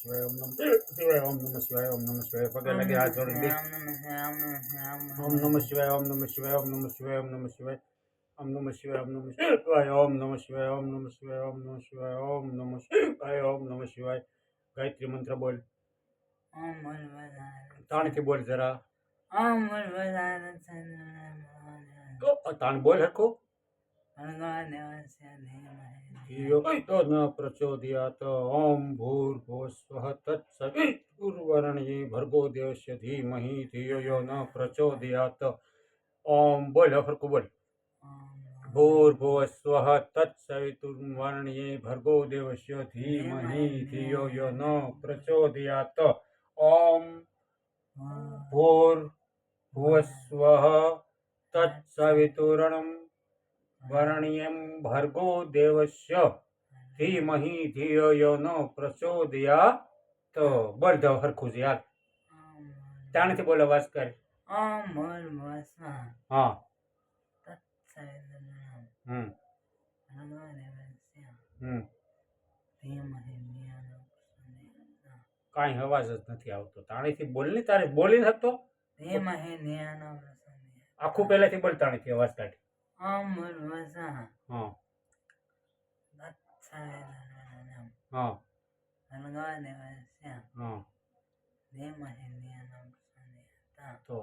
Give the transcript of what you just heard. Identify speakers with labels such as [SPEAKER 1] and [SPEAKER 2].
[SPEAKER 1] ओम शिवाय ओम शिवाय ओम नम शिवाय ओम नम शिवाय ओम नम शिवाय ओम नम शिवाय ओम नम शिवाय ओम नम शिवाय ओम नम शिवाय ओम नम शिवाय ओम नम शिवाय गायत्री मंत्र बोल
[SPEAKER 2] ताण के
[SPEAKER 1] बोल जरा ताण बोल हर न प्रचोदयात ओं भूर्भुवस्व तत्सवितुर्वरण्ये भर्गो देवस्य धीमहि धियो यो न प्रचोदयात। ओम बोल फिर बोल
[SPEAKER 2] भूर्भुवस्व
[SPEAKER 1] तत्सवितुर्वरण्ये भर्गो देवस्य धीमहि धियो यो न प्रचोदयात। ओम भूर्भुवस्व
[SPEAKER 2] तत्सवितुरणं વરણ્યમ
[SPEAKER 1] ભર્ગો દેવસ્ય
[SPEAKER 2] ધીમહિ
[SPEAKER 1] ધિયો ન પ્રચોદયાત તો દો હરખું છે યાર
[SPEAKER 2] તાણથી
[SPEAKER 1] બોલો વાસ કર હા હમ હમ કાંઈ અવાજ જ નથી આવતો. તાણીથી બોલ ને તારે બોલી શકતો?
[SPEAKER 2] આખું
[SPEAKER 1] પહેલાથી બોલ તાણીથી અવાજ કાઢ.
[SPEAKER 2] અમર વસા
[SPEAKER 1] હા
[SPEAKER 2] બચ્ચા
[SPEAKER 1] હા
[SPEAKER 2] અનગાને વસ્યા
[SPEAKER 1] હા
[SPEAKER 2] ને મહિન્દ્યા નામ સને
[SPEAKER 1] તો